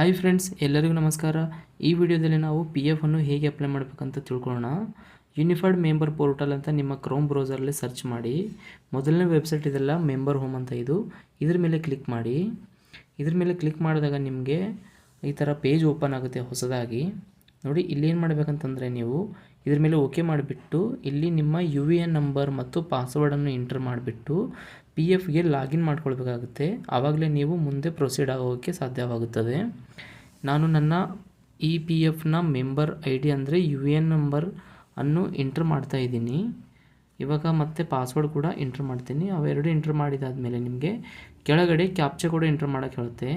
Hi friends ಎಲ್ಲರಿಗೂ ನಮಸ್ಕಾರ. ಈ ವಿಡಿಯೋದಲ್ಲಿ ನಾವು ಪಿ ಎಫನ್ನು ಹೇಗೆ ಅಪ್ಲೈ ಮಾಡಬೇಕಂತ ತಿಳ್ಕೊಳ್ಳೋಣ. ಯೂನಿಫೈಡ್ ಮೆಂಬರ್ ಪೋರ್ಟಲ್ ಅಂತ ನಿಮ್ಮ ಕ್ರೋಮ್ ಬ್ರೌಸರಲ್ಲಿ ಸರ್ಚ್ ಮಾಡಿ. ಮೊದಲನೇ ವೆಬ್ಸೈಟ್ ಇದೆಲ್ಲ ಮೆಂಬರ್ ಹೋಮ್ ಅಂತ ಇದು. ಇದ್ರ ಮೇಲೆ ಕ್ಲಿಕ್ ಮಾಡಿ. ಇದ್ರ ಮೇಲೆ ಕ್ಲಿಕ್ ಮಾಡಿದಾಗ ನಿಮಗೆ ಈ ಥರ ಪೇಜ್ ಓಪನ್ ಆಗುತ್ತೆ ಹೊಸದಾಗಿ. ನೋಡಿ ಇಲ್ಲೇನು ಮಾಡಬೇಕಂತಂದರೆ ನೀವು ಇದ್ರ ಮೇಲೆ ಓಕೆ ಮಾಡಿಬಿಟ್ಟು ಇಲ್ಲಿ ನಿಮ್ಮ ಯು ವಿ ಎನ್ ನಂಬರ್ ಮತ್ತು ಪಾಸ್ವರ್ಡನ್ನು ಎಂಟ್ರ್ ಮಾಡಿಬಿಟ್ಟು ಪಿ ಎಫ್ಗೆ ಲಾಗಿನ್ ಮಾಡ್ಕೊಳ್ಬೇಕಾಗುತ್ತೆ. ಆವಾಗಲೇ ನೀವು ಮುಂದೆ ಪ್ರೊಸೀಡ್ ಆಗೋಕ್ಕೆ ಸಾಧ್ಯವಾಗುತ್ತದೆ. ನಾನು ನನ್ನ ಇ ಪಿ ಎಫ್ನ ಮೆಂಬರ್ ಐ ಡಿ ಅಂದರೆ ಯು ವಿ ಎನ್ ನಂಬರ್ ಅನ್ನು ಎಂಟ್ರ್ ಮಾಡ್ತಾ ಇದ್ದೀನಿ. ಇವಾಗ ಮತ್ತೆ ಪಾಸ್ವರ್ಡ್ ಕೂಡ ಎಂಟ್ರ್ ಮಾಡ್ತೀನಿ. ಅವೆರಡು ಎಂಟ್ರ್ ಮಾಡಿದಾದಮೇಲೆ ನಿಮಗೆ ಕೆಳಗಡೆ ಕ್ಯಾಪ್ಚೆ ಕೂಡ ಎಂಟ್ರ್ ಮಾಡೋಕ್ಕೆ ಹೇಳುತ್ತೆ.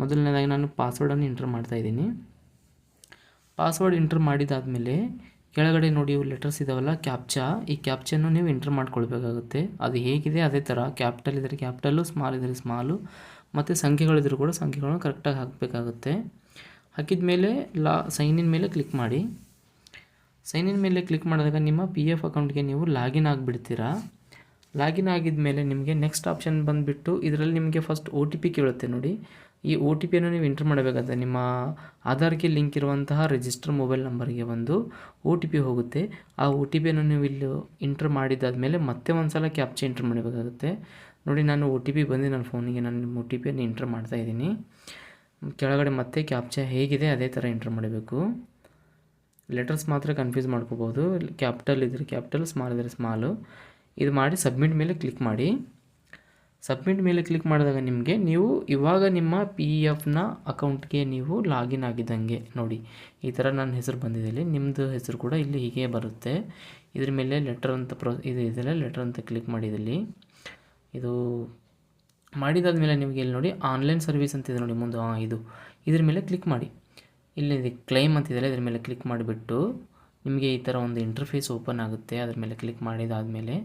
ಮೊದಲನೇದಾಗಿ ನಾನು ಪಾಸ್ವರ್ಡನ್ನು ಎಂಟ್ರ್ ಮಾಡ್ತಾ ಇದ್ದೀನಿ. ಪಾಸ್ವರ್ಡ್ ಎಂಟ್ರ್ ಮಾಡಿದಾದಮೇಲೆ ಕೆಳಗಡೆ ನೋಡಿ ಇವು ಲೆಟರ್ಸ್ ಇದಾವಲ್ಲ ಕ್ಯಾಪ್ಚಾ ಈ ಕ್ಯಾಪ್ಚನ್ನು ನೀವು ಎಂಟರ್ ಮಾಡ್ಕೊಳ್ಬೇಕಾಗುತ್ತೆ. ಅದು ಹೇಗಿದೆ, ಅದೇ ಥರ ಕ್ಯಾಪಿಟಲ್ ಇದ್ದರೆ ಕ್ಯಾಪಿಟಲ್ಲು ಸ್ಮಾಲ್ ಇದ್ದರೆ ಸ್ಮಾಲು ಮತ್ತು ಸಂಖ್ಯೆಗಳಿದ್ರೂ ಕೂಡ ಸಂಖ್ಯೆಗಳನ್ನು ಕರೆಕ್ಟಾಗಿ ಹಾಕಬೇಕಾಗುತ್ತೆ. ಹಾಕಿದ ಮೇಲೆ ಲಾ ಸೈನ್ ಇನ್ ಮೇಲೆ ಕ್ಲಿಕ್ ಮಾಡಿ. ಸೈನ್ ಇನ್ ಮೇಲೆ ಕ್ಲಿಕ್ ಮಾಡಿದಾಗ ನಿಮ್ಮ ಪಿ ಎಫ್ ಅಕೌಂಟ್ಗೆ ನೀವು ಲಾಗಿನ್ ಆಗಿಬಿಡ್ತೀರಾ. ಲಾಗಿನ್ ಆಗಿದ ಮೇಲೆ ನಿಮಗೆ ನೆಕ್ಸ್ಟ್ ಆಪ್ಷನ್ ಬಂದುಬಿಟ್ಟು ಇದರಲ್ಲಿ ನಿಮಗೆ ಫಸ್ಟ್ ಒ ಟಿ ಪಿ ಕೇಳುತ್ತೆ ನೋಡಿ. ಈ ಒ ಟಿ ಪಿಯನ್ನು ನೀವು ಎಂಟ್ರ್ ಮಾಡಬೇಕಾದ್ರೆ ನಿಮ್ಮ ಆಧಾರ್ಗೆ ಲಿಂಕ್ ಇರುವಂತಹ ರಿಜಿಸ್ಟರ್ ಮೊಬೈಲ್ ನಂಬರ್ಗೆ ಒಂದು ಒ ಟಿ ಪಿ ಹೋಗುತ್ತೆ. ಆ ಒ ಟಿ ಪಿಯನ್ನು ನೀವು ಇಲ್ಲಿ ಎಂಟ್ರ್ ಮಾಡಿದಾದಮೇಲೆ ಮತ್ತೆ ಒಂದು ಸಲ ಕ್ಯಾಪ್ಚೆ ಎಂಟ್ರ್ ಮಾಡಬೇಕಾಗುತ್ತೆ. ನೋಡಿ, ನಾನು ಒ ಟಿ ಪಿ ಬಂದು ನನ್ನ ಫೋನಿಗೆ ನಾನು ಒ ಟಿ ಪಿಯನ್ನು ಎಂಟ್ರ್ ಮಾಡ್ತಾ ಇದ್ದೀನಿ. ಕೆಳಗಡೆ ಮತ್ತೆ ಕ್ಯಾಪ್ಚೆ ಹೇಗಿದೆ, ಅದೇ ಥರ ಎಂಟ್ರ್ ಮಾಡಬೇಕು. ಲೆಟರ್ಸ್ ಮಾತ್ರ ಕನ್ಫ್ಯೂಸ್ ಮಾಡ್ಕೋಬೋದು. ಕ್ಯಾಪಿಟಲ್ ಇದ್ದರೆ ಕ್ಯಾಪಿಟಲ್ ಸ್ಮಾಲ್ ಇದ್ದರೆ ಸ್ಮಾಲು ಇದು ಮಾಡಿ ಸಬ್ಮಿಟ್ ಮೇಲೆ ಕ್ಲಿಕ್ ಮಾಡಿ. ಸಬ್ಮಿಟ್ ಮೇಲೆ ಕ್ಲಿಕ್ ಮಾಡಿದಾಗ ನಿಮಗೆ ನೀವು ಇವಾಗ ನಿಮ್ಮ ಪಿ ಎಫ್ನ ಅಕೌಂಟ್ಗೆ ನೀವು ಲಾಗಿನ್ ಆಗಿದ್ದಂಗೆ ನೋಡಿ. ಈ ಥರ ನನ್ನ ಹೆಸರು ಬಂದಿದೆ ಇಲ್ಲಿ. ನಿಮ್ಮದು ಹೆಸರು ಕೂಡ ಇಲ್ಲಿ ಹೀಗೆ ಬರುತ್ತೆ. ಇದ್ರ ಮೇಲೆ ಲೆಟರ್ ಅಂತ ಪ್ರೊ ಇದು ಇದೆಲ್ಲ ಲೆಟರ್ ಅಂತ ಕ್ಲಿಕ್ ಮಾಡಿದಲ್ಲಿ ಇದು ಮಾಡಿದಾದ್ಮೇಲೆ ನಿಮಗೆ ಇಲ್ಲಿ ನೋಡಿ ಆನ್ಲೈನ್ ಸರ್ವಿಸ್ ಅಂತಿದೆ ನೋಡಿ ಮುಂದೆ. ಇದು. ಇದ್ರ ಮೇಲೆ ಕ್ಲಿಕ್ ಮಾಡಿ. ಇಲ್ಲಿ ಕ್ಲೈಮ್ ಅಂತಿದೆಯಲ್ಲ ಇದ್ರ ಮೇಲೆ ಕ್ಲಿಕ್ ಮಾಡಿಬಿಟ್ಟು ನಿಮಗೆ ಈ ಥರ ಒಂದು ಇಂಟರ್ಫೇಸ್ ಓಪನ್ ಆಗುತ್ತೆ. ಅದ್ರ ಮೇಲೆ ಕ್ಲಿಕ್ ಮಾಡಿದಾದಮೇಲೆ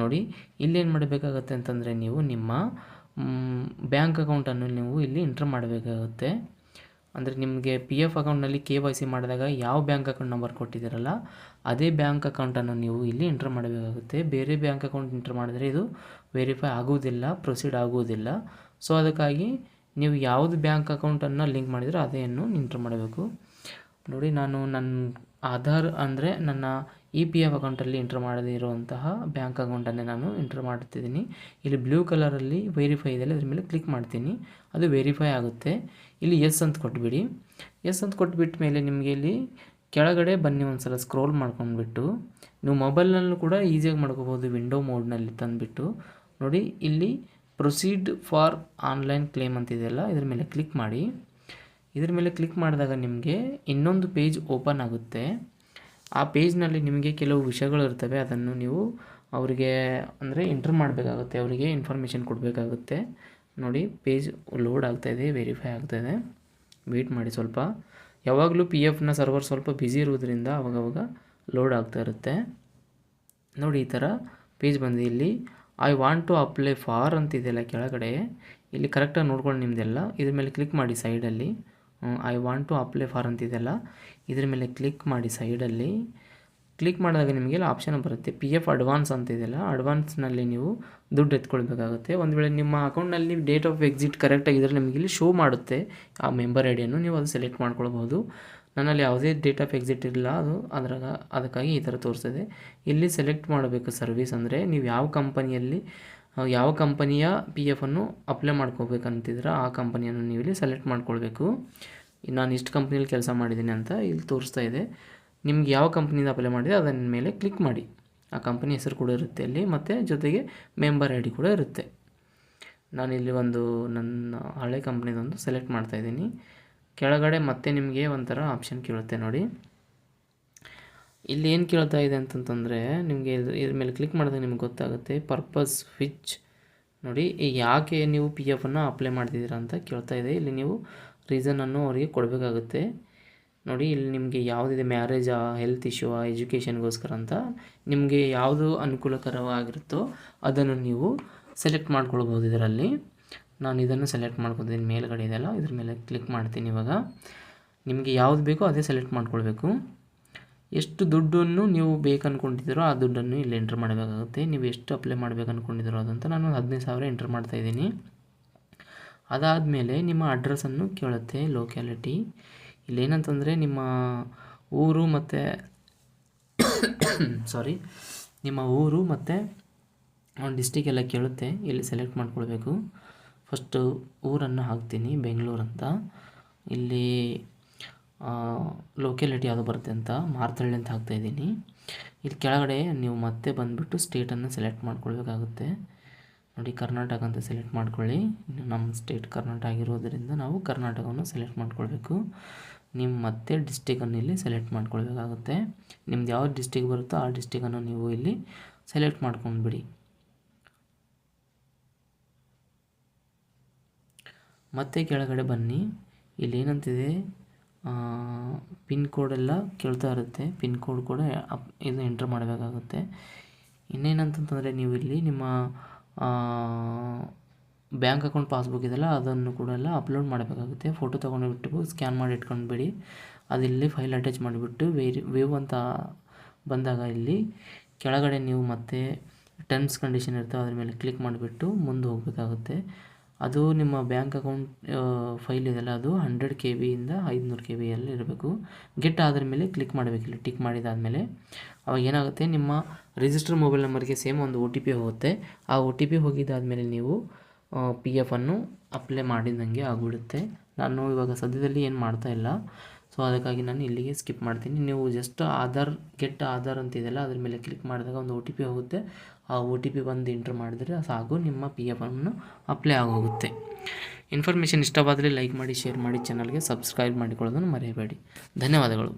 ನೋಡಿ, ಇಲ್ಲೇನು ಮಾಡಬೇಕಾಗತ್ತೆ ಅಂತಂದರೆ ನೀವು ನಿಮ್ಮ ಬ್ಯಾಂಕ್ ಅಕೌಂಟನ್ನು ನೀವು ಇಲ್ಲಿ ಎಂಟ್ರ್ ಮಾಡಬೇಕಾಗುತ್ತೆ. ಅಂದರೆ ನಿಮಗೆ ಪಿ ಎಫ್ ಅಕೌಂಟ್ನಲ್ಲಿ ಕೆ ವೈ ಸಿ ಮಾಡಿದಾಗ ಯಾವ ಬ್ಯಾಂಕ್ ಅಕೌಂಟ್ ನಂಬರ್ ಕೊಟ್ಟಿದ್ದೀರಲ್ಲ, ಅದೇ ಬ್ಯಾಂಕ್ ಅಕೌಂಟನ್ನು ನೀವು ಇಲ್ಲಿ ಎಂಟ್ರ್ ಮಾಡಬೇಕಾಗುತ್ತೆ. ಬೇರೆ ಬ್ಯಾಂಕ್ ಅಕೌಂಟ್ ಎಂಟ್ರ್ ಮಾಡಿದರೆ ಇದು ವೆರಿಫೈ ಆಗುವುದಿಲ್ಲ ಪ್ರೊಸೀಡ್ ಆಗುವುದಿಲ್ಲ. ಸೊ ಅದಕ್ಕಾಗಿ ನೀವು ಯಾವುದು ಬ್ಯಾಂಕ್ ಅಕೌಂಟನ್ನು ಲಿಂಕ್ ಮಾಡಿದರೆ ಅದೇನು ಎಂಟ್ರ್ ಮಾಡಬೇಕು. ನೋಡಿ, ನಾನು ನನ್ನ ಆಧಾರ್ ಅಂದರೆ ನನ್ನ ಇ ಪಿ ಎಫ್ ಅಕೌಂಟಲ್ಲಿ ಎಂಟ್ರ್ ಮಾಡದಿರುವಂತಹ ಬ್ಯಾಂಕ್ ಅಕೌಂಟನ್ನೇ ನಾನು ಎಂಟ್ರ್ ಮಾಡ್ತಿದ್ದೀನಿ. ಇಲ್ಲಿ ಬ್ಲೂ ಕಲರಲ್ಲಿ ವೆರಿಫೈ ಇದೆಯಲ್ಲ ಅದ್ರ ಮೇಲೆ ಕ್ಲಿಕ್ ಮಾಡ್ತೀನಿ. ಅದು ವೆರಿಫೈ ಆಗುತ್ತೆ. ಇಲ್ಲಿ ಎಸ್ ಅಂತ ಕೊಟ್ಬಿಡಿ. ಎಸ್ ಅಂತ ಕೊಟ್ಬಿಟ್ಟ ಮೇಲೆ ನಿಮಗೆ ಇಲ್ಲಿ ಕೆಳಗಡೆ ಬನ್ನಿ ಒಂದು ಸಲ ಸ್ಕ್ರೋಲ್ ಮಾಡ್ಕೊಂಡ್ಬಿಟ್ಟು. ನೀವು ಮೊಬೈಲ್ನಲ್ಲೂ ಕೂಡ ಈಸಿಯಾಗಿ ಮಾಡ್ಕೋಬೋದು ವಿಂಡೋ ಮೋಡ್ನಲ್ಲಿ ತಂದುಬಿಟ್ಟು. ನೋಡಿ, ಇಲ್ಲಿ ಪ್ರೊಸೀಡ್ ಫಾರ್ ಆನ್ಲೈನ್ ಕ್ಲೇಮ್ ಅಂತಿದೆಯಲ್ಲ ಇದ್ರ ಮೇಲೆ ಕ್ಲಿಕ್ ಮಾಡಿ. ಇದ್ರ ಮೇಲೆ ಕ್ಲಿಕ್ ಮಾಡಿದಾಗ ನಿಮಗೆ ಇನ್ನೊಂದು ಪೇಜ್ ಓಪನ್ ಆಗುತ್ತೆ. ಆ ಪೇಜ್ನಲ್ಲಿ ನಿಮಗೆ ಕೆಲವು ವಿಷಯಗಳು ಇರ್ತವೆ. ಅದನ್ನು ನೀವು ಅವರಿಗೆ ಅಂದರೆ ಎಂಟ್ರ್ ಮಾಡಬೇಕಾಗುತ್ತೆ. ಅವರಿಗೆ ಇನ್ಫಾರ್ಮೇಷನ್ ಕೊಡಬೇಕಾಗುತ್ತೆ. ನೋಡಿ ಪೇಜ್ ಲೋಡ್ ಆಗ್ತಾಯಿದೆ ವೆರಿಫೈ ಆಗ್ತಾಯಿದೆ ವೆಯ್ಟ್ ಮಾಡಿ ಸ್ವಲ್ಪ. ಯಾವಾಗಲೂ ಪಿ ಎಫ್ನ ಸರ್ವರ್ ಸ್ವಲ್ಪ ಬ್ಯುಸಿ ಇರುವುದರಿಂದ ಅವಾಗವಾಗ ಲೋಡ್ ಆಗ್ತಾ ಇರುತ್ತೆ. ನೋಡಿ, ಈ ಥರ ಪೇಜ್ ಬಂದಿದೆ. ಇಲ್ಲಿ I want to apply for ಅಂತಿದೆಯಲ್ಲ ಕೆಳಗಡೆ. ಇಲ್ಲಿ ಕರೆಕ್ಟಾಗಿ ನೋಡ್ಕೊಂಡು ನಿಮ್ಮದೆಲ್ಲ ಇದ್ರ ಮೇಲೆ ಕ್ಲಿಕ್ ಮಾಡಿ ಸೈಡಲ್ಲಿ I want to apply for ಅಂತಿದೆಯಲ್ಲ ಇದ್ರ ಮೇಲೆ ಕ್ಲಿಕ್ ಮಾಡಿ ಸೈಡಲ್ಲಿ ಕ್ಲಿಕ್ ಮಾಡಿದಾಗ ನಿಮಗೆ ಇಲ್ಲಿ ಆಪ್ಷನ್ ಬರುತ್ತೆ. ಪಿ ಎಫ್ ಅಡ್ವಾನ್ಸ್ ಅಂತ ಇದೆಯಲ್ಲ ಅಡ್ವಾನ್ಸ್ನಲ್ಲಿ ನೀವು ದುಡ್ಡು ಎತ್ಕೊಳ್ಬೇಕಾಗುತ್ತೆ. ಒಂದು ವೇಳೆ ನಿಮ್ಮ ಅಕೌಂಟ್ನಲ್ಲಿ ಡೇಟ್ ಆಫ್ ಎಕ್ಸಿಟ್ ಕರೆಕ್ಟ್ ಆಗಿದ್ದರೆ ನಿಮಗೆ ಇಲ್ಲಿ ಶೋ ಮಾಡುತ್ತೆ. ಆ ಮೆಂಬರ್ ಐ ಡಿಯನ್ನು ನೀವು ಅದು ಸೆಲೆಕ್ಟ್ ಮಾಡ್ಕೊಳ್ಬೋದು ನನ್ನಲ್ಲಿ ಯಾವುದೇ ಡೇಟ್ ಆಫ್ ಎಕ್ಸಿಟ್ ಇಲ್ಲ. ಅದು ಅದ್ರಾಗ, ಅದಕ್ಕಾಗಿ ಈ ಥರ ತೋರಿಸ್ತದೆ ಇಲ್ಲಿ ಸೆಲೆಕ್ಟ್ ಮಾಡಬೇಕು ಸರ್ವಿಸ್ ಅಂದರೆ ನೀವು ಯಾವ ಕಂಪನಿಯಲ್ಲಿ ಯಾವ ಕಂಪನಿಯ ಪಿ ಎಫನ್ನು ಅಪ್ಲೈ ಮಾಡ್ಕೋಬೇಕಂತಿದ್ರೆ ಆ ಕಂಪನಿಯನ್ನು ನೀವು ಇಲ್ಲಿ ಸೆಲೆಕ್ಟ್ ಮಾಡ್ಕೊಳ್ಬೇಕು ನಾನು ಇಷ್ಟು ಕಂಪ್ನಿಯಲ್ಲಿ ಕೆಲಸ ಮಾಡಿದ್ದೀನಿ ಅಂತ ಇಲ್ಲಿ ತೋರಿಸ್ತಾ ಇದೆ. ನಿಮ್ಗೆ ಯಾವ ಕಂಪ್ನಿಯಿಂದ ಅಪ್ಲೈ ಮಾಡಿದೆ ಅದನ್ನ ಮೇಲೆ ಕ್ಲಿಕ್ ಮಾಡಿ. ಆ ಕಂಪನಿ ಹೆಸರು ಕೂಡ ಇರುತ್ತೆ ಅಲ್ಲಿ, ಮತ್ತು ಜೊತೆಗೆ ಮೆಂಬರ್ ಐ ಕೂಡ ಇರುತ್ತೆ. ನಾನಿಲ್ಲಿ ಒಂದು ನನ್ನ ಹಳೆ ಕಂಪ್ನಿದೊಂದು ಸೆಲೆಕ್ಟ್ ಮಾಡ್ತಾಯಿದ್ದೀನಿ ಕೆಳಗಡೆ ಮತ್ತೆ ನಿಮಗೆ ಒಂಥರ ಆಪ್ಷನ್ ಕೇಳುತ್ತೆ ನೋಡಿ. ಇಲ್ಲಿ ಏನು ಕೇಳ್ತಾ ಇದೆ ಅಂತಂತಂದರೆ, ನಿಮಗೆ ಇದು, ಇದ್ರ ಮೇಲೆ ಕ್ಲಿಕ್ ಮಾಡಿದಾಗ ನಿಮ್ಗೆ ಗೊತ್ತಾಗುತ್ತೆ ಪರ್ಪಸ್ ವಿಚ್ ನೋಡಿ ಯಾಕೆ ನೀವು ಪಿ ಎಫನ್ನು ಅಪ್ಲೈ ಮಾಡ್ತಿದ್ದೀರಾ ಅಂತ ಕೇಳ್ತಾ ಇದೆ. ಇಲ್ಲಿ ನೀವು ರೀಸನನ್ನು ಅವರಿಗೆ ಕೊಡಬೇಕಾಗುತ್ತೆ. ನೋಡಿ, ಇಲ್ಲಿ ನಿಮಗೆ ಯಾವುದಿದೆ ಮ್ಯಾರೇಜಾ ಹೆಲ್ತ್ ಇಶ್ಯೂವಾ ಎಜುಕೇಷನ್ಗೋಸ್ಕರ ಅಂತ, ನಿಮಗೆ ಯಾವುದು ಅನುಕೂಲಕರವಾಗಿರುತ್ತೋ ಅದನ್ನು ನೀವು ಸೆಲೆಕ್ಟ್ ಮಾಡ್ಕೊಳ್ಬೋದು ಇದರಲ್ಲಿ. ನಾನು ಇದನ್ನು ಸೆಲೆಕ್ಟ್ ಮಾಡ್ಕೊತೀನಿ ಮೇಲ್ಗಡೆ ಇದೆಯಲ್ಲ, ಇದ್ರ ಮೇಲೆ ಕ್ಲಿಕ್ ಮಾಡ್ತೀನಿ ಇವಾಗ. ನಿಮಗೆ ಯಾವುದು ಬೇಕೋ ಅದೇ ಸೆಲೆಕ್ಟ್ ಮಾಡ್ಕೊಳ್ಬೇಕು. ಎಷ್ಟು ದುಡ್ಡನ್ನು ನೀವು ಬೇಕು ಆ ದುಡ್ಡನ್ನು ಇಲ್ಲಿ ಎಂಟ್ರ್ ಮಾಡಬೇಕಾಗುತ್ತೆ. ನೀವು ಎಷ್ಟು ಅಪ್ಲೈ ಮಾಡಬೇಕು ಅಂದ್ಕೊಂಡಿದ್ದೀರೋ ಅದಂತ ನಾನು ಹದಿನೈದು ಸಾವಿರ ಎಂಟ್ರ್ ಮಾಡ್ತಾಯಿದ್ದೀನಿ ಅದಾದಮೇಲೆ ನಿಮ್ಮ ಅಡ್ರೆಸ್ಸನ್ನು ಕೇಳುತ್ತೆ ಲೋಕ್ಯಾಲಿಟಿ ಇಲ್ಲೇನಂತಂದರೆ ನಿಮ್ಮ ಊರು ಮತ್ತು ಸಾರಿ ನಿಮ್ಮ ಊರು ಮತ್ತು ಡಿಸ್ಟಿಕ್ ಎಲ್ಲ ಕೇಳುತ್ತೆ. ಇಲ್ಲಿ ಸೆಲೆಕ್ಟ್ ಮಾಡ್ಕೊಳ್ಬೇಕು. ಫಸ್ಟು ಊರನ್ನು ಹಾಕ್ತೀನಿ, ಬೆಂಗಳೂರು ಅಂತ. ಇಲ್ಲಿ ಲೋಕ್ಯಾಲಿಟಿ ಯಾವುದು ಬರುತ್ತೆ ಅಂತ ಮಾರ್ತಳ್ಳಿ ಅಂತ ಹಾಕ್ತಾಯಿದ್ದೀನಿ ಇಲ್ಲಿ ಕೆಳಗಡೆ ನೀವು ಮತ್ತೆ ಬಂದುಬಿಟ್ಟು ಸ್ಟೇಟನ್ನು ಸೆಲೆಕ್ಟ್ ಮಾಡ್ಕೊಳ್ಬೇಕಾಗುತ್ತೆ. ನೋಡಿ, ಕರ್ನಾಟಕ ಅಂತ ಸೆಲೆಕ್ಟ್ ಮಾಡ್ಕೊಳ್ಳಿ. ನಮ್ಮ ಸ್ಟೇಟ್ ಕರ್ನಾಟಕ ಆಗಿರೋದರಿಂದ ನಾವು ಕರ್ನಾಟಕವನ್ನು ಸೆಲೆಕ್ಟ್ ಮಾಡ್ಕೊಳ್ಬೇಕು. ನಿಮ್ಮ ಮತ್ತೆ ಡಿಸ್ಟಿಕನ್ನು ಇಲ್ಲಿ ಸೆಲೆಕ್ಟ್ ಮಾಡ್ಕೊಳ್ಬೇಕಾಗುತ್ತೆ. ನಿಮ್ದು ಯಾವ ಡಿಸ್ಟಿಕ್ ಬರುತ್ತೋ ಆ ಡಿಸ್ಟಿಕನ್ನು ನೀವು ಇಲ್ಲಿ ಸೆಲೆಕ್ಟ್ ಮಾಡ್ಕೊಂಡ್ಬಿಡಿ. ಮತ್ತೆ ಕೆಳಗಡೆ ಬನ್ನಿ. ಇಲ್ಲಿ ಏನಂತಿದೆ? ಪಿನ್ ಕೋಡೆಲ್ಲ ಕೇಳ್ತಾ ಇರುತ್ತೆ. ಪಿನ್ ಕೋಡ್ ಕೂಡ ಅಪ್, ಇದು ಎಂಟ್ರ್ ಮಾಡಬೇಕಾಗುತ್ತೆ. ಇನ್ನೇನಂತಂತಂದರೆ ನೀವು ಇಲ್ಲಿ ನಿಮ್ಮ ಬ್ಯಾಂಕ್ ಅಕೌಂಟ್ ಪಾಸ್ಬುಕ್ ಇದೆಯಲ್ಲ, ಅದನ್ನು ಕೂಡ ಎಲ್ಲ ಅಪ್ಲೋಡ್ ಮಾಡಬೇಕಾಗುತ್ತೆ. ಫೋಟೋ ತೊಗೊಂಡು ಸ್ಕ್ಯಾನ್ ಮಾಡಿ ಇಟ್ಕೊಂಡ್ಬಿಡಿ. ಅದಿಲ್ಲಿ ಫೈಲ್ ಅಟ್ಯಾಚ್ ಮಾಡಿಬಿಟ್ಟು ವೇರಿ ವೇವ್ ಅಂತ ಬಂದಾಗ ಇಲ್ಲಿ ಕೆಳಗಡೆ ನೀವು ಮತ್ತೆ ಟರ್ಮ್ಸ್ ಕಂಡೀಷನ್ ಇರ್ತವೆ, ಅದ್ರ ಮೇಲೆ ಕ್ಲಿಕ್ ಮಾಡಿಬಿಟ್ಟು ಮುಂದೆ ಹೋಗಬೇಕಾಗುತ್ತೆ. ಅದು ನಿಮ್ಮ ಬ್ಯಾಂಕ್ ಅಕೌಂಟ್ ಫೈಲ್ ಇದೆಯಲ್ಲ, ಅದು ಹಂಡ್ರೆಡ್ ಕೆ ಬಿಯಿಂದ ಐದುನೂರು ಕೆ ಬಿಯಲ್ಲಿ ಇರಬೇಕು. ಗೆಟ್ ಆದ ಮೇಲೆ ಕ್ಲಿಕ್ ಮಾಡಬೇಕು ಇಲ್ಲಿ, ಟಿಕ್ ಮಾಡಿದಾದಮೇಲೆ. ಅವಾಗ ಏನಾಗುತ್ತೆ, ನಿಮ್ಮ ರಿಜಿಸ್ಟರ್ ಮೊಬೈಲ್ ನಂಬರ್ಗೆ ಸೇಮ್ ಒಂದು ಒ ಟಿ ಪಿ ಹೋಗುತ್ತೆ. ಆ ಒ ಟಿ ಪಿ ಹೋಗಿದ್ದಾದಮೇಲೆ ನೀವು ಪಿ ಎಫನ್ನು ಅಪ್ಲೈ ಮಾಡಿದಂಗೆ ಆಗಿಬಿಡುತ್ತೆ. ನಾನು ಇವಾಗ ಸದ್ಯದಲ್ಲಿ ಏನು ಮಾಡ್ತಾ ಇಲ್ಲ. ಸೊ ಅದಕ್ಕಾಗಿ ನಾನು ಇಲ್ಲಿಗೆ ಸ್ಕಿಪ್ ಮಾಡ್ತೀನಿ. ನೀವು ಜಸ್ಟ್ ಆಧಾರ್ ಗೆಟ್ ಆಧಾರ್ ಅಂತಿದೆಯಲ್ಲ ಅದ್ರ ಮೇಲೆ ಕ್ಲಿಕ್ ಮಾಡಿದಾಗ ಒಂದು ಒ ಟಿ ಪಿ ಹೋಗುತ್ತೆ. ಆ ಒ ಟಿ ಪಿ ಬಂದು ಎಂಟ್ರ್ ಮಾಡಿದ್ರೆ ಸಾಕು, ನಿಮ್ಮ ಪಿ ಎಫ್ ಅನ್ನು ಅಪ್ಲೈ ಆಗೋಗುತ್ತೆ. ಇನ್ಫಾರ್ಮೇಷನ್ ಇಷ್ಟವಾದರೆ ಲೈಕ್ ಮಾಡಿ ಶೇರ್ ಮಾಡಿ ಚಾನಲ್ಗೆ ಸಬ್ಸ್ಕ್ರೈಬ್ ಮಾಡಿಕೊಳ್ಳೋದನ್ನು ಮರೆಯಬೇಡಿ. ಧನ್ಯವಾದಗಳು.